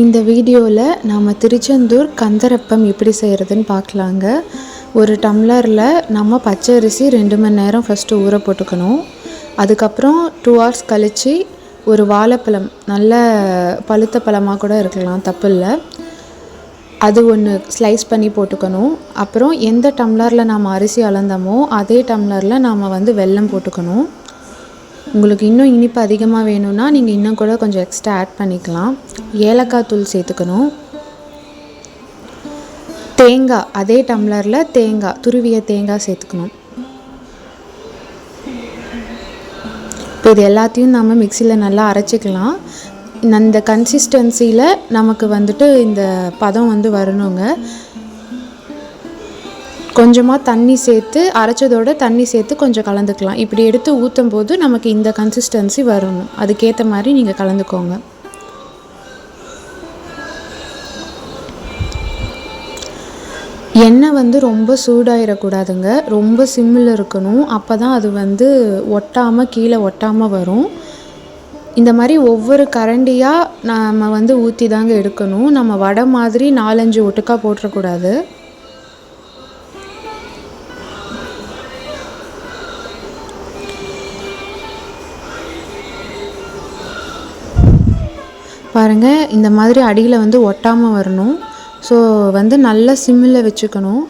இந்த வீடியோவில் நாம் திருச்செந்தூர் கந்தரப்பம் எப்படி செய்கிறதுன்னு பார்க்கலாங்க. ஒரு டம்ளரில் நம்ம பச்சை அரிசி ரெண்டு மணி நேரம் ஃபஸ்ட்டு ஊற போட்டுக்கணும். அதுக்கப்புறம் டூ ஹவர்ஸ் கழித்து ஒரு வாழைப்பழம் நல்ல பழுத்த பழமாக கூட இருக்கலாம் தப்பு இல்லை அது ஒன்று ஸ்லைஸ் பண்ணி போட்டுக்கணும். அப்புறம் எந்த டம்ளரில் நாம் அரிசி அளந்தோமோ அதே டம்ளரில் நாம் வந்து வெல்லம் போட்டுக்கணும். உங்களுக்கு இன்னும் இனிப்பு அதிகமாக வேணும்னா நீங்கள் இன்னும் கூட கொஞ்சம் எக்ஸ்ட்ரா ஆட் பண்ணிக்கலாம். ஏலக்காய் தூள் சேர்த்துக்கணும். தேங்காய் அதே டம்ளரில் தேங்காய் துருவிய தேங்காய் சேர்த்துக்கணும். இப்போ இது எல்லாத்தையும் நம்ம மிக்சியில் நல்லா அரைச்சிக்கலாம். அந்த கன்சிஸ்டன்சியில் நமக்கு வந்துட்டு இந்த பதம் வந்து வரணுங்க. கொஞ்சமாக தண்ணி சேர்த்து அரைச்சதோட தண்ணி சேர்த்து கொஞ்சம் கலந்துக்கலாம். இப்படி எடுத்து ஊற்றும் போது நமக்கு இந்த கன்சிஸ்டன்சி வரணும். அதுக்கேற்ற மாதிரி நீங்கள் கலந்துக்கோங்க. எண்ணெய் வந்து ரொம்ப சூடாயிடக்கூடாதுங்க ரொம்ப சிம்மில் இருக்கணும். அப்போ தான் அது வந்து ஒட்டாமல் கீழே ஒட்டாமல் வரும். இந்த மாதிரி ஒவ்வொரு கரண்டியாக நம்ம வந்து ஊற்றி தாங்க எடுக்கணும். நம்ம வடை மாதிரி நாலஞ்சு ஒட்டுக்கா போட்டுறக்கூடாது. பாருங்கள் இந்த மாதிரி அடியில் வந்து ஒட்டாமல் வரணும். ஸோ வந்து நல்லா சிம்மில் வச்சுக்கணும்.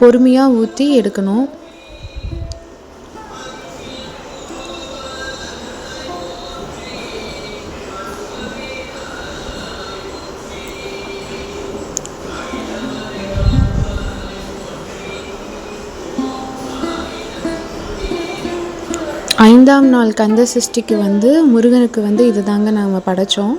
பொறுமையாக ஊற்றி எடுக்கணும். ஐந்தாம் நாள் கந்த சஷ்டிக்கு வந்து முருகனுக்கு வந்து இது தாங்க நாம் படைச்சோம்.